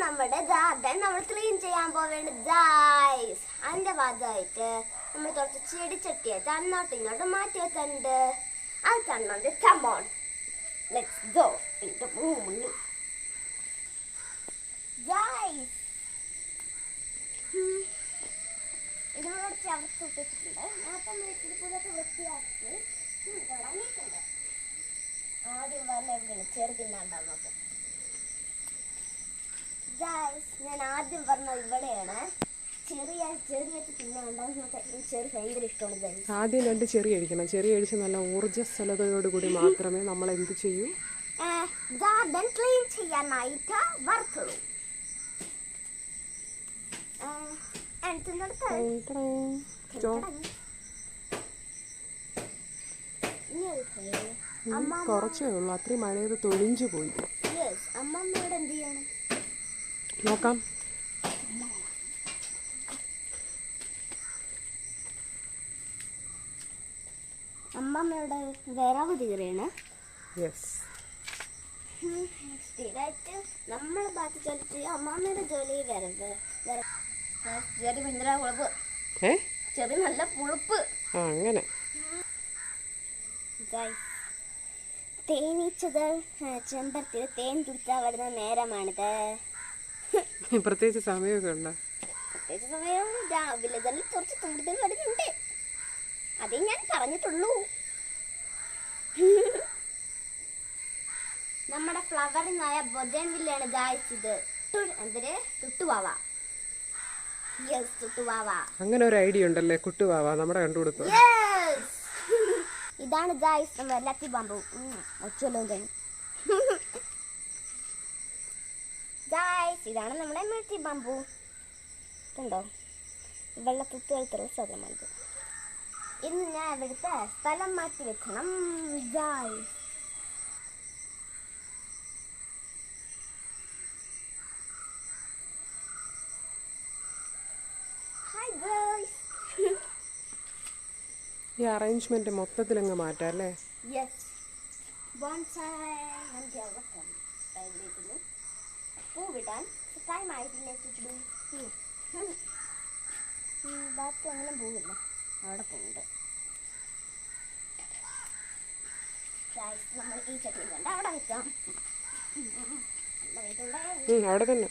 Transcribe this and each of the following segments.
നമ്മുടെ ഗാർഡൻ നമ്മൾ ക്ലീൻ ചെയ്യാൻ പോവേണ്ട ഗൈസ് അതിന്റെ ഭാഗമായിട്ട് നമ്മൾ കുറച്ച് ചെടിച്ചട്ടിയായിട്ട് അങ്ങോട്ടും ഇങ്ങോട്ടും മാറ്റി വെക്കുന്നുണ്ട് അത് തന്നോണ്ട് കമോൺ ഗോ ആദ്യം വല്ല ചെറുതിന്നാണ്ടാവും നോക്കാം. ഞാൻ ആദ്യം പറഞ്ഞത് ഇവിടെയാണ്. ചെറിയ ചെറിയ ഭയങ്കര ആദ്യം രണ്ട് ചെറിയ അടിക്കണം ചെറിയ അടിച്ച് നല്ല ഊർജസ്വലതയോടുകൂടി മാത്രമേ നമ്മൾ എന്ത് ചെയ്യൂ? ഗാർഡൻ ക്ലീൻ ചെയ്യാനായിട്ട് കുറച്ചേ ഉള്ളൂ. അത്രയും മഴയത് തൊഴിഞ്ഞു പോയി. അമ്മമ്മയോട് എന്ത് ചെയ്യണം? നോക്കാം. അമ്മമ്മയുടെ വിറവ് തീരെയാണ്. യെസ് സ്ഥിരമായിട്ട് നമ്മൾ ബാക്കി ജോലി ചെയ്യും അമ്മാമ്മയുടെ ജോലി വരവ്. ചെറിയ ഭയങ്കര പുളപ്പ് ചെറിയ നല്ല പുളിപ്പ്. ആ അങ്ങനെ. തേനീച്ചകൾ ചെമ്പരത്തിൽ തേൻ കുടിച്ചാൽ വരുന്ന നേരമാണിത്. പ്രത്യേകിച്ച് സമയമൊക്കെ ഉണ്ടോ? പ്രത്യേകിച്ച് സമയം രാവിലെ തന്നെ കുറച്ച് കൂടുതൽ വരുന്നുണ്ട്. അതേ ഞാൻ പറഞ്ഞിട്ടുള്ളൂ. നമ്മുടെ ഫ്ലവറിനായ ബൊജൻവില്ലാണ് ഗായ്സ് ഇത്. തു- തുട്ടുവാവ. യെസ് തുട്ടുവാവ. അങ്ങനെ ഒരു ഐഡിയ ഉണ്ടല്ലേ കുട്ടുവാവ നമ്മുടെ കണ്ടുകൊടുത്തു ഇതാണ് ഗായ്സ് നമ്മുടെ ലത്തി ബാമ്പു ഒച്ചല്ലോ തന്നെ ഗായ്സ് ഇതാണ് നമ്മുടെ മെഴുത്തി ബാമ്പു കണ്ടോ? വെള്ളത്തുത്ത് ഇത്ര സാധനമാണിത് ഇന്ന് ഞാൻ ഇവിടുത്തെ സ്ഥലം മാറ്റി വെക്കണം. ഗായ്സ് ഈ അറേഞ്ച്മെന്റ് മൊത്തത്തിലങ്ങ് മാറ്റാം അല്ലേ? ബോൺസായ് നമുക്ക് ടൈമിലേക്ക് പൂവിടാൻ ടൈം ആയിട്ടില്ല ചുറ്റു ബാക്കി അങ്ങനെ പോവില്ല അവിടെ പോകുന്നുണ്ട്. നമ്മൾ ഈ ചട്ടി കണ്ട അവിടെ വെക്കാം. അവിടെ തന്നെ.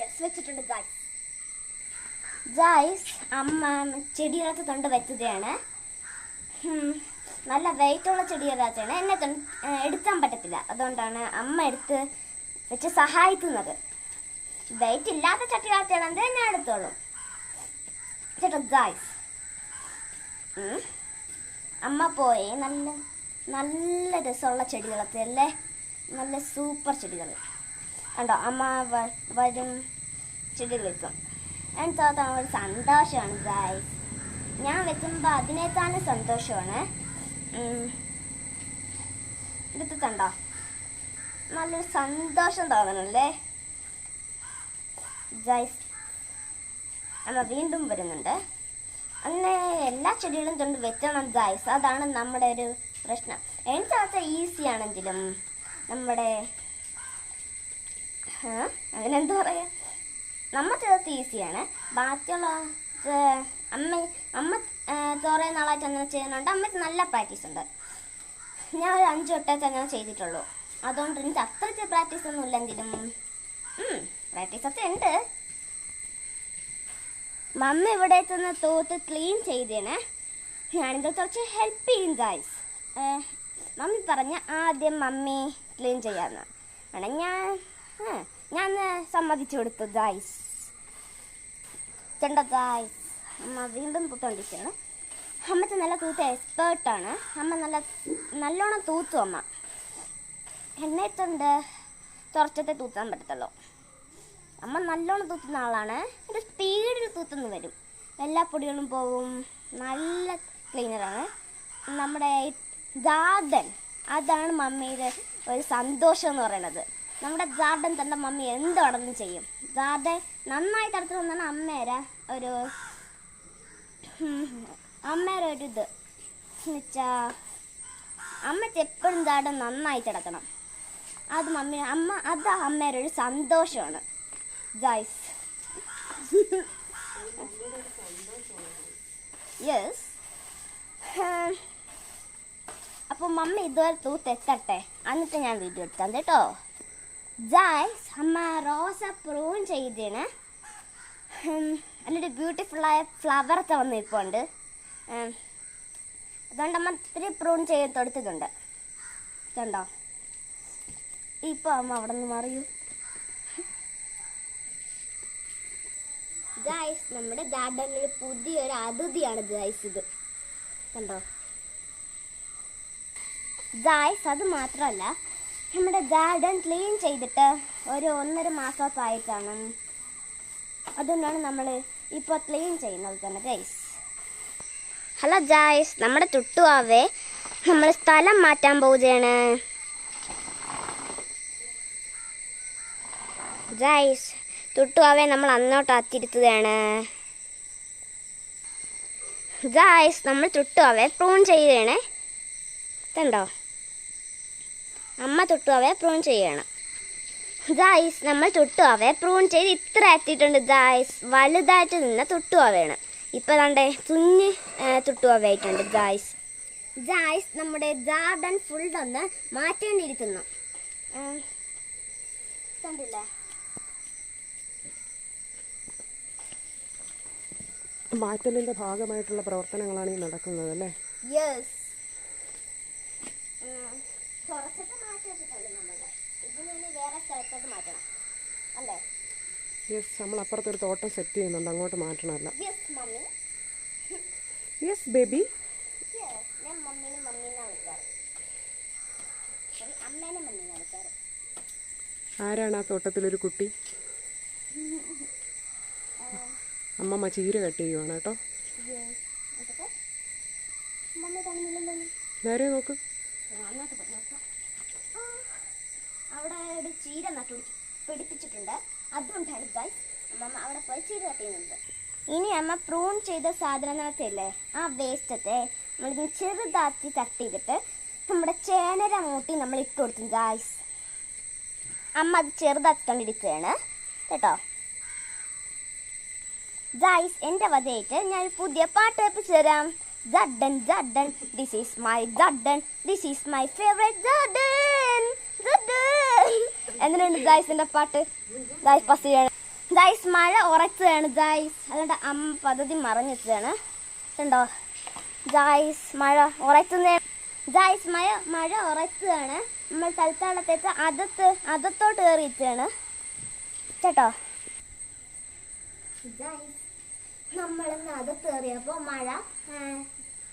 യെസ് വെച്ചിട്ടുണ്ട് ഗായ്സ് ഗായ്സ് അമ്മ ചെടികളൊക്കെ തൊണ്ട് വെച്ചതാണ് നല്ല വെയിറ്റുള്ള എന്നെ തൊണ്ട് എന്നെ എടുക്കാൻ പറ്റത്തില്ല. അതുകൊണ്ടാണ് അമ്മ എടുത്ത് വെച്ച് സഹായിക്കുന്നത്. വെയിറ്റ് ഇല്ലാത്ത ചട്ടി ഞാൻ എടുത്തോളും. ചേട്ടാ അമ്മ പോയി നല്ല നല്ല രസമുള്ള ചെടികളൊക്കെ അല്ലേ നല്ല സൂപ്പർ ചെടികൾ കണ്ടോ അമ്മ വരും ചെടികൾ വെക്കും എനിക്ക് ഒരു സന്തോഷമാണ് ഗായ്സ് ഞാൻ വെക്കുമ്പോൾ അതിനേക്കാളും സന്തോഷമാണ്. ഇതൊക്കെ കണ്ടോ? നല്ലൊരു സന്തോഷം തോന്നണല്ലേ? ജൈസ് അമ്മ വീണ്ടും വരുന്നുണ്ട്. അങ്ങനെ എല്ലാ ചെടികളും കൊണ്ട് വെക്കണം ഗായ്സ് അതാണ് നമ്മുടെ ഒരു പ്രശ്നം. എനിക്ക് ഈസി ആണെങ്കിലും നമ്മുടെ അങ്ങനെന്താ അതിനെന്താ പറയാ? നമ്മുടെ ചേർത്ത് ഈസിയാണ് ബാക്കിയുള്ള അമ്മ അമ്മ കുറേ നാളായിട്ട് അങ്ങനെ ചെയ്യുന്നുണ്ട്. അമ്മയ്ക്ക് നല്ല പ്രാക്ടീസ് ഉണ്ട്. ഞാൻ ഒരു അഞ്ച് വട്ടമൊക്കെ അങ്ങനെ ചെയ്തിട്ടുള്ളൂ. അതുകൊണ്ട് എനിക്ക് അത്രയ്ക്ക് പ്രാക്ടീസ് ഒന്നും ഇല്ലെങ്കിലും പ്രാക്ടീസ് ഒക്കെ ഉണ്ട്. മമ്മ ഇവിടെ തന്നെ തോത്ത് ക്ലീൻ ചെയ്തേനെ. ഞാനിത് കുറച്ച് ഹെൽപ്പ് ചെയ്യും ഗായ്സ് മമ്മി പറഞ്ഞ ആദ്യം മമ്മി ക്ലീൻ ചെയ്യാന്ന്. വേണം ഞാൻ ഞാൻ സമ്മതിച്ചു കൊടുത്തു ഗായ്സ് ചെണ്ട ഗായ്സ് അമ്മ വീണ്ടും തൂത്തോണ്ടിരിക്കുകയാണ്. അമ്മത്തെ നല്ല തൂത്ത എക്സ്പേർട്ടാണ് അമ്മ നല്ല നല്ലോണം തൂത്തു അമ്മ. എണ്ണയത്തുണ്ട് തുറച്ചത്തെ തൂത്താൻ പറ്റത്തുള്ളൂ. അമ്മ നല്ലോണം തൂത്തുന്ന ആളാണ്. ഒരു സ്പീഡിൽ തൂത്തുന്ന് വരും. എല്ലാ പൊടികളും പോവും. നല്ല ക്ലീനറാണ് നമ്മുടെ ഗാർഡൻ അതാണ് മമ്മിയുടെ ഒരു സന്തോഷം എന്ന് പറയുന്നത്. നമ്മുടെ ഗാർഡൻ തന്നെ മമ്മി എന്ത് വേണമെങ്കിലും ചെയ്യും. ഗാർഡൻ നന്നായി നന്നായിട്ട് തന്നാണ് അമ്മേരെ ഒരു അമ്മേരെ ഒരു ഇത് എന്നുവെച്ചാ അമ്മയ്ക്ക് എപ്പോഴും താടം നന്നായി കിടക്കണം അത് മമ്മി അമ്മ അത് അമ്മയുടെ സന്തോഷമാണ്. ഗൈസ്. യെസ്. അപ്പോൾ മമ്മി ഇതുവരെ തൂത്തെത്തട്ടെ എന്നിട്ട് ഞാൻ വീഡിയോ എടുത്താൽ കേട്ടോ. ജായ്സ് അമ്മ റോസ പ്രൂൺ ചെയ്തിന്. അതിന്റെ ബ്യൂട്ടിഫുള്ളായ ഫ്ലവർ ഇപ്പോണ്ട് അതുകൊണ്ട് അമ്മ ഇത്തിരി പ്രൂൺ ചെയ്യാൻ തൊടുത്തിട്ടുണ്ട്. കണ്ടോ? ഇപ്പൊ അമ്മ അവിടെ നിന്ന് മറിയൂ. ഗായ്സ് നമ്മുടെ ഗാർഡനൊരു പുതിയൊരു അതിഥിയാണ് ഗായ്സ് ഇത്. കണ്ടോ? ഗായ്സ് അത് മാത്രമല്ല നമ്മുടെ ഗാർഡൻ ക്ലീൻ ചെയ്തിട്ട് ഒരു ഒന്നര മാസമൊക്കെ ആയിട്ടാണ്. അതുകൊണ്ടാണ് നമ്മൾ ഇപ്പോൾ ക്ലീൻ ചെയ്യുന്നത് തന്നെ ഗൈസ് ഹലോ ജായ്സ് നമ്മുടെ ചുട്ടുവാവേ നമ്മൾ സ്ഥലം മാറ്റാൻ പോവുകയാണ്. ജായ്സ് ചുട്ടുവാവേ നമ്മൾ അന്നോട്ട് അത്തിരുത്തുകയാണ്. ജായ്സ് നമ്മൾ ചുട്ടുവാവേ പ്രൂൺ ചെയ്യുകയാണ്. ഇതുണ്ടോ അമ്മ ചുട്ടുവാവേ പ്രൂൺ ചെയ്യണം. ജായ്സ് നമ്മൾ ചുട്ടുവാവേ പ്രൂൺ ചെയ്ത് ഇത്ര എത്തിയിട്ടുണ്ട്. ഗായ്സ് വലുതായിട്ട് നിന്ന അവയാണ്. ഇപ്പൊ കണ്ടേ കുഞ്ഞ് ചുട്ടുവാവയായിട്ടുണ്ട് ഗായ്സ് ഗായ്സ് നമ്മുടെ ഗാർഡൻ ഫുൾ ഒന്ന് മാറ്റേണ്ടിയിരിക്കുന്നു മാറ്റലിന്റെ കണ്ടില്ലേ? മാറ്റലിന്റെ ഭാഗമായിട്ടുള്ള പ്രവർത്തനങ്ങളാണ് ഈ നടക്കുന്നത് അല്ലേ? യെസ് കുറച്ചൊക്കെ മാറ്റി വെച്ചിട്ടുണ്ട് ഇതിന് വേറെ സ്ഥലത്തോട്ട് മാറ്റണം. അല്ലേ? യെസ് നമ്മൾ അപ്പുറത്തൊരു തോട്ടം സെറ്റ് ചെയ്യുന്നുണ്ട്. അങ്ങോട്ട് മാറ്റണമല്ല. Yes mummy. യെസ് ബേബി ഞാൻ മമ്മീനെ മമ്മീനെ വിളിക്കാറ്. സോറി അമ്മേനെ മമ്മീനെ വിളിക്കാറ്. ആരാണ് ആ തോട്ടത്തിലൊരു കുട്ടി? അമ്മമ്മ ചീര കട്ട് ചെയ്യുവാണ് കേട്ടോ. നേരെ നോക്ക് ഞാൻ അങ്ങോട്ട് പോയി നോക്കാം ആ, അവിടെ ഒരു ചീര നട്ടു പിടിപ്പിച്ചിട്ടുണ്ട്. അതുകൊണ്ടാണ് ഗൈസ് അമ്മ അവിടെ പോയി ചീര കട്ടിയുന്നുണ്ട് ഇനി അമ്മ പ്രൂൺ ചെയ്ത ഇല്ലേ ആ വേസ്റ്റത്തെ നമ്മൾ ചെറുതാക്കി കട്ട് ചെയ്തിട്ട് നമ്മുടെ ചേനര മൂട്ടി നമ്മൾ ഇട്ട് കൊടുക്കും ഗായ്സ് അമ്മ അത് ചെറുതാക്കിക്കൊണ്ടിരിക്കുകയാണ് കേട്ടോ? ഗായ്സ് എന്റെ വധയായിട്ട് ഞാൻ പുതിയ പാട്ട് വെപ്പിച്ചു തരാം. Garden this is my garden this is my favourite garden garden എങ്ങനെയുണ്ട് എന്റെ പാട്ട് ഗായ്സ് പസ് ചെയ്യാണ് ഗായ്സ് മഴ ഉറച്ചതാണ്. ഗായ്സ് അതുകൊണ്ട് അമ്മ പദ്ധതി മറഞ്ഞെത്തുകയാണ് ഉണ്ടോ ഗായ്സ് മഴ ഉറച്ചുന്ന ഗായ്സ് മഴ മഴ ഉറച്ചതാണ്. നമ്മൾ തൽക്കാലത്തേക്ക് അതത്ത് അതത്തോട്ട് കയറിയിട്ടാണ്. കേട്ടോ? നമ്മളിന്ന് അകത്ത് കയറിയപ്പോൾ മഴ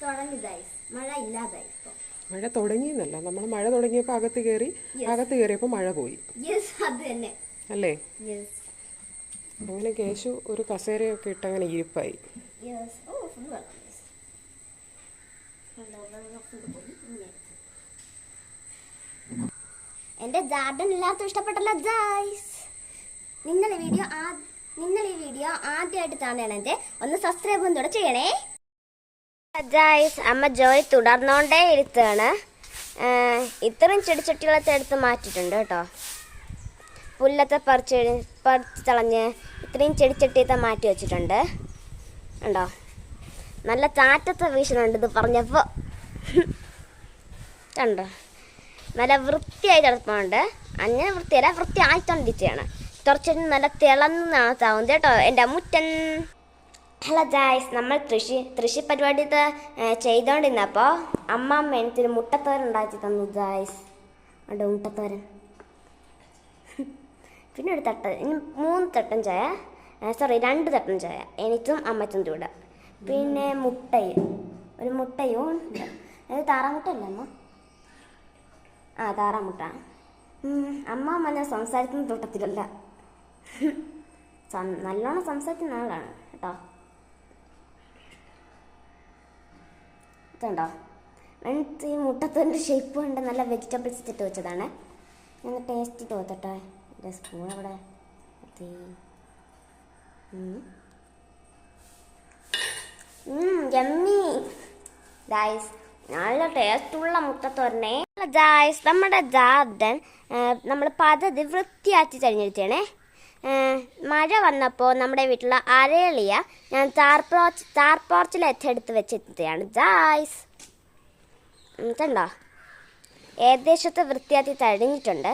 തുടങ്ങി ഗൈസ് മഴ ഇല്ലാതായി ഇപ്പോൾ. മഴ തുടങ്ങിയെന്നല്ല. നമ്മൾ മഴ തുടങ്ങിയപ്പോൾ അകത്ത് കയറി അകത്ത് കയറിയപ്പോൾ മഴ പോയി. അല്ലേ? അങ്ങനെ കേശു ഒരു കസേരയൊക്കെ ഇട്ട് അങ്ങനെ ഇരിപ്പായി. എന്റെ ഗാർഡൻ എല്ലാവർക്കും ഇഷ്ടപ്പെട്ടല്ലോ ഗൈസ് നിങ്ങൾ ഈ വീഡിയോ ആ- നിങ്ങൾ ഈ വീഡിയോ ആദ്യമായിട്ട് കാണുകയാണെങ്കിൽ ഒന്ന് സബ്സ്ക്രൈബ് കൂടെ ചെയ്യണേ. ഗൈസ് അമ്മ ജോലി തുടർന്നുകൊണ്ടേ ഇരുത്താണ് ഇത്രയും ചെടിച്ചട്ടികളൊക്കെ എടുത്ത് മാറ്റിയിട്ടുണ്ട് കേട്ടോ. പുല്ലൊക്കെ പറിച്ച് പറിച്ച് തളഞ്ഞ് ഇത്രയും ചെടിച്ചട്ടിയൊക്കെ മാറ്റി വെച്ചിട്ടുണ്ട്. ഉണ്ടോ നല്ല ചാറ്റത്തെ വീശുന്നുണ്ട് ഇത് പറഞ്ഞപ്പോൾ കണ്ടോ? നല്ല വൃത്തിയായി കിടപ്പുണ്ട് അങ്ങനെ വൃത്തിയല്ല വൃത്തി ആയിക്കൊണ്ടിരിക്കുകയാണ് കുറച്ച് നല്ല തിളന്നാണ് താവുന്നത് കേട്ടോ എന്റെ മുറ്റൻ ഹലോ ജായ്സ് നമ്മൾ കൃഷി കൃഷി പരിപാടി ചെയ്തുകൊണ്ടിരുന്നപ്പോൾ അമ്മമ്മ എനിക്കൊരു മുട്ടത്തോരൻ ഉണ്ടാക്കി തന്നു ജായ്സ് ഉണ്ട് മുട്ടത്തോരൻ? പിന്നെ ഒരു തട്ട ഇനി മൂന്ന് തട്ടം ചായ സോറി രണ്ട് തട്ടം ചായ. എനിക്കും അമ്മച്ചും ചൂട്. പിന്നെ മുട്ടയും. ഒരു മുട്ടയും ഉണ്ട്. അത് താറാമുട്ടല്ലേ അമ്മ? ആ താറാമുട്ട. അമ്മ ഞാൻ സംസാരിക്കുന്ന തോട്ടത്തിലല്ല. നല്ലോണം സംസാരിക്കുന്ന ആളാണ് കേട്ടോ. ഇതുണ്ടോ എന്നിട്ട് ഈ മുട്ടത്തോന്റെ ഷേപ്പ് കൊണ്ട് നല്ല വെജിറ്റബിൾസ് ഇട്ട് വെച്ചതാണ്. ഞാൻ ടേസ്റ്റ് തോത്തട്ടെ എന്റെ സ്പൂൺ അവിടെ. എത്തി യമ്മി ഗൈസ് നല്ല ടേസ്റ്റുള്ള മുട്ടത്തോരനെ ജായ്സ് നമ്മുടെ ഗാർഡൻ നമ്മൾ പദ്ധതി വൃത്തിയാക്കി കഴിഞ്ഞിരിക്കണേ മഴ വന്നപ്പോൾ നമ്മുടെ വീട്ടിലെ അരളിയ ഞാൻ താർപോർച്ച് താർപോർച്ചിൽ എത്തെടുത്ത് വെച്ചെത്തിയാണ് ജായ്സ് എന്നിട്ടുണ്ടോ ഏകദേശത്തെ വൃത്തിയാക്കി തഴിഞ്ഞിട്ടുണ്ട്.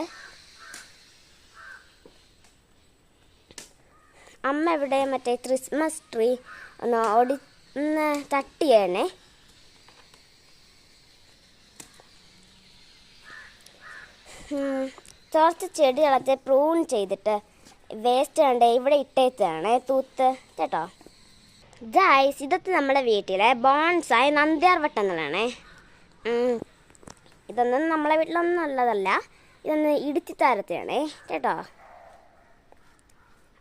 അമ്മ ഇവിടെ മറ്റേ ക്രിസ്മസ് ട്രീ ഒന്ന് ഓടി ഒന്ന് തട്ടിയേണേ കുറച്ച് ചെടികളൊക്കെ പ്രൂൺ ചെയ്തിട്ട് വേസ്റ്റ് കണ്ടേ ഇവിടെ ഇട്ടേച്ചാണ് തൂത്ത് കേട്ടോ? ഗായ്സ് ഇതൊക്കെ നമ്മുടെ വീട്ടിലെ ബോൺസായി നന്ദ്യാർ വട്ടങ്ങളാണേ ഇതൊന്നും നമ്മളെ വീട്ടിലൊന്നും ഉള്ളതല്ല ഇതൊന്ന് ഇടിച്ചു താരത്തെയാണേ കേട്ടോ?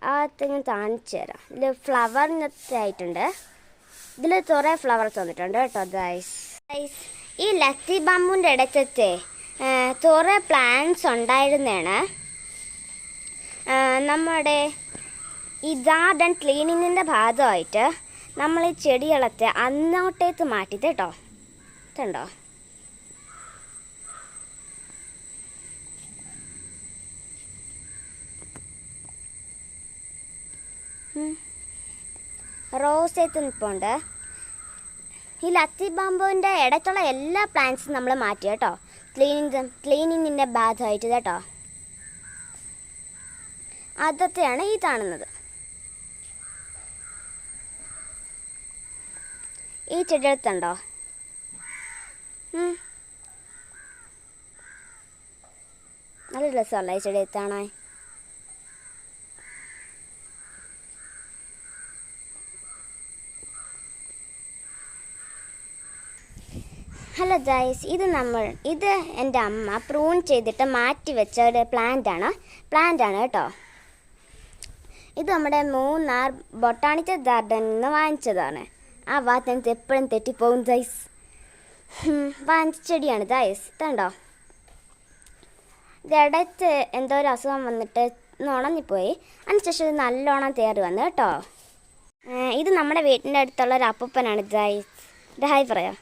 ആ ഞാൻ കാണിച്ചു തരാം. ഇതിൽ ഫ്ലവറിനൊക്കെ ആയിട്ടുണ്ട്. ഇതിൽ കുറേ ഫ്ലവർസ് വന്നിട്ടുണ്ട് കേട്ടോ ഗൈസ് ഗൈസ് ഈ ലത്തി ബാമ്പുവിന്റെ ഇടയ്ക്കത്തെ കുറേ പ്ലാന്റ്സ് ഉണ്ടായിരുന്നതാണ് നമ്മുടെ ഈ ഗാർഡൻ ക്ലീനിങ്ങിന്റെ ഭാഗമായിട്ട് നമ്മൾ ഈ ചെടികളൊക്കെ അന്നോട്ടേക്ക് മാറ്റിയത് കേട്ടോ. കണ്ടോ? റോസേത്ത് നിൽപ്പുണ്ട് ഈ ലത്തി ബാമ്പുവിന്റെ ഇടയ്ക്കുള്ള എല്ലാ പ്ലാന്റ്സും നമ്മൾ മാറ്റി കേട്ടോ. ക്ലീനിങ് ക്ലീനിങ്ങിന്റെ ഭാഗമായിട്ട് കേട്ടോ. അതൊക്കെയാണ് ഈ കാണുന്നത്. ഈ ചെടിയെടുത്തുണ്ടോ? നല്ല രസമല്ല ഈ ചെടി എത്താണേ ഹലോ ജൈസ് ഇത് നമ്മൾ ഇത് എന്റെ അമ്മ പ്രൂൺ ചെയ്തിട്ട് മാറ്റി വെച്ച ഒരു പ്ലാന്റ് ആണ് പ്ലാന്റ് ആണ് കേട്ടോ. ഇത് നമ്മുടെ മൂന്നാർ ബൊട്ടാണിക്കൽ ഗാർഡനിൽ നിന്ന് വാങ്ങിച്ചതാണ്. ആ വാത്തനത്ത് എപ്പോഴും തെറ്റിപ്പോകും ജൈസ് വാങ്ങിച്ച ചെടിയാണ് ജൈസ് ഇതുണ്ടോ? ഇതിടത്ത് എന്തോ ഒരു അസുഖം വന്നിട്ട് ഉണങ്ങിപ്പോയി. അതിനുശേഷം ഇത് നല്ലോണം തേറി വന്നു കേട്ടോ? ഇത് നമ്മുടെ വീട്ടിന്റെ അടുത്തുള്ള ഒരു അപ്പൂപ്പനാണ് ജൈസ് ഒരു ഹായ് പറയോ?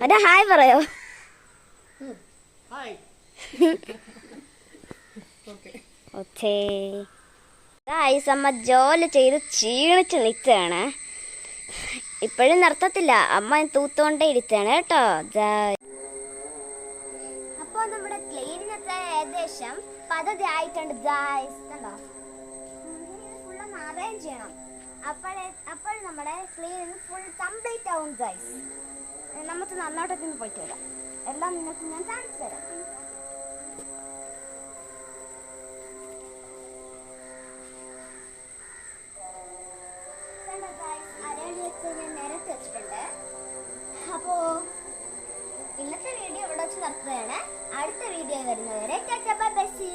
മറ്റേ ഒരു ഹായ് പറയോ? ഹായ്. ഗായ്സ് അമ്മ ജോലി ചെയ്ത് ക്ഷീണിച്ച് നിൽക്കുകയാണ്. ഇപ്പോഴും നിർത്തത്തില്ല. അമ്മ തൂത്തോണ്ടേ ഇരിക്കുകയാണ് കേട്ടോ. അപ്പോൾ നമ്മുടെ ക്ലീനിങ്ങൊക്കെ ഏകദേശം പദ്ധതി ആയിട്ടുണ്ട്. ഗായ്സ് കണ്ടോ അറേഞ്ച് ചെയ്യണം. അപ്പോഴേ അപ്പോൾ നമ്മുടെ ക്ലീനിങ് ഫുൾ കംപ്ലീറ്റ് ആവും ഗായ്സ് നമുക്ക് നന്നോട്ടൊക്കെ ഒന്ന് പോയിട്ട് വരാം. എല്ലാം നിങ്ങൾക്ക് ഞാൻ കാണിച്ചു തരാം കണ്ടോ guys, ഞാൻ വെച്ചിട്ടുണ്ട്. അപ്പോൾ ഇന്നത്തെ വീഡിയോ ഇവിടെ വെച്ച് നിർത്തുകയാണ്. അടുത്ത വീഡിയോ വരുന്നവരെ ബൈ ബൈ സി